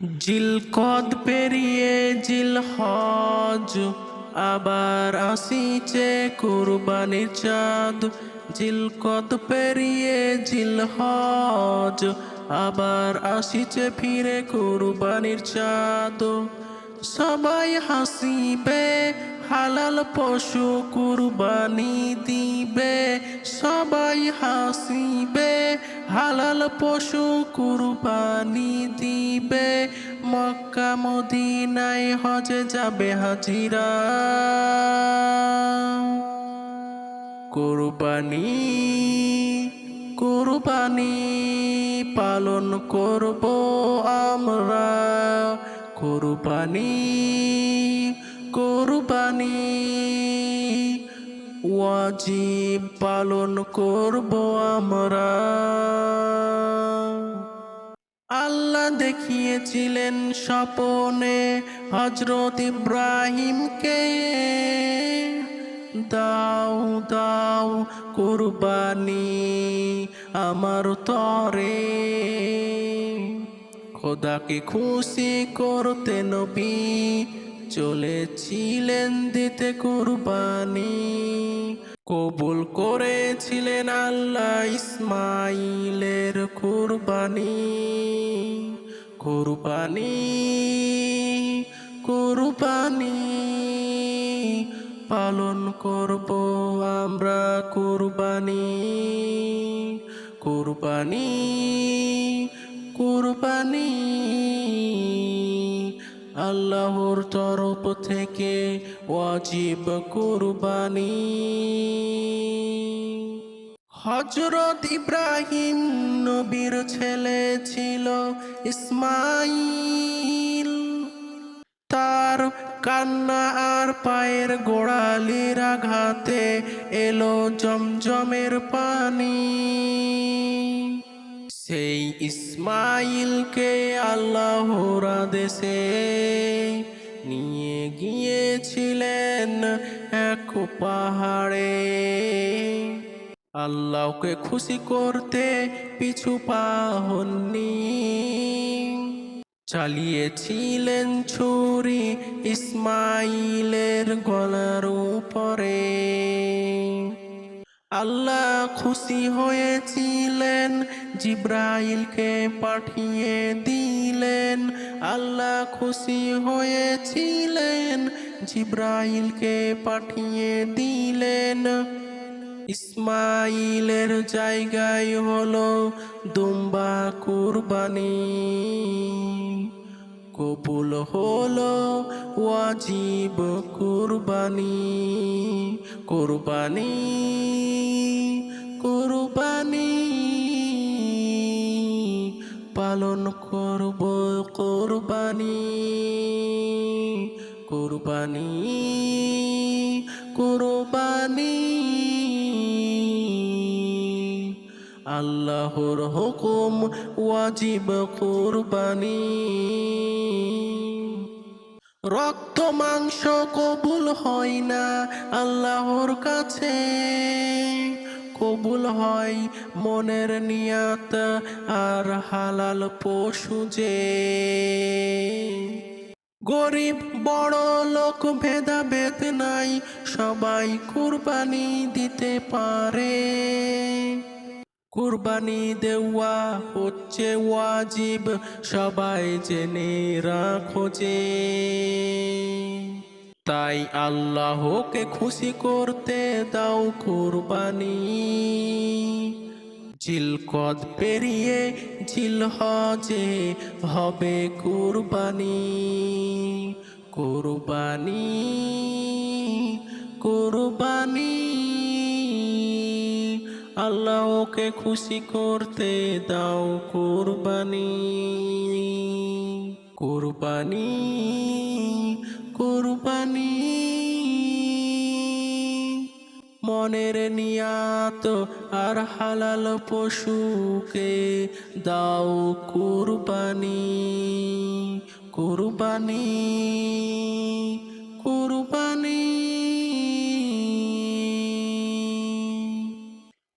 জিলকদ পেরিয়ে জিল হজ, আবার আসিছে কুরবানির চাঁদ। জিলকদ পেরিয়ে জিল হজ, আবার আসিছে ফিরে কুরবানির চাঁদ। সবাই হাসিবে হালাল পশু কুরবানি দিবে, সবাই হাসিবে। হালাল পশু কুরবানি দিবে, মক্কা মদিনায় হজে যাবে হাজিরা। কুরবানি কুরবানি পালন করব আমরা। কুরবানি কুরবানি। ওয়াজিব পালন করব আমরা। আল্লাহ দেখিয়েছিলেন স্বপনে হজরত ইব্রাহিমকে, দাও দাও কুরবানি আমার তরে। খোদাকে খুশি করতে নবী চলেছিলেন দিতে কুরবানি। কবুল করেছিলেন আল্লাহ ইসমাইলের কুরবানি। কুরবানি কুরবানি পালন করব আমরা কুরবানি। কুরবানি কুরবানি আল্লাহর তরফ থেকে ওয়াজিব কুরবানি। হজরত ইব্রাহিম নবীর ছেলে ছিল ইসমাইল তার কান্না আর পায়ের গোড়ালির আঘাতে এলো জমজমের পানি। সেই ইসমাইলকে আল্লাহর আদেশে নিয়ে গিয়েছিলেন এক পাহাড়ে। আল্লাহকে খুশি করতে পিছু পাহননি চালিয়েছিলেন ছুরি ইসমাইলের গলার উপরে। আল্লাহ খুশি হয়েছিলেন জিব্রাইলকে পাঠিয়ে দিলেন। আল্লাহ খুশি হয়েছিলেন। জিব্রাইলকে পাঠিয়ে দিলেন। ইসমাইলের জায়গায় হলো দুম্বা কুরবানি। কবুল হলো ওয়াজিব কুরবানি। কুরবানি কুরবানি। আল্লাহর হুকুম ওয়াজিব কুরবানি। রক্ত, মাংস কবুল হয় না আল্লাহর কাছে। কবুল হয় মনের নিয়াত আর হালাল পশু যে। গরিব, বড় লোক, ভেদাভেদ নাই, সবাই কুরবানি দিতে পারে। কুরবানি দেওয়া হচ্ছে ওয়াজিব, সবাই জেনে রাখো যে। তাই আল্লাহকে খুশি করতে দাও কুরবানি। জিলকদ পেরিয়ে ঝিল হজে হবে কুরবানি। কুরবানি কুরবানি। আল্লাহকে খুশি করতে দাও কুরবানি। কুরবানি কুরবানি। মনের নিয়াত আর হালাল পশুকে দাও কুরবানি। কুরবানি কুরবানি।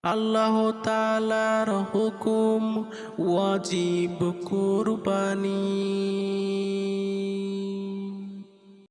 আল্লাহ তালার হুকুম ওয়াজিব কুরবানি।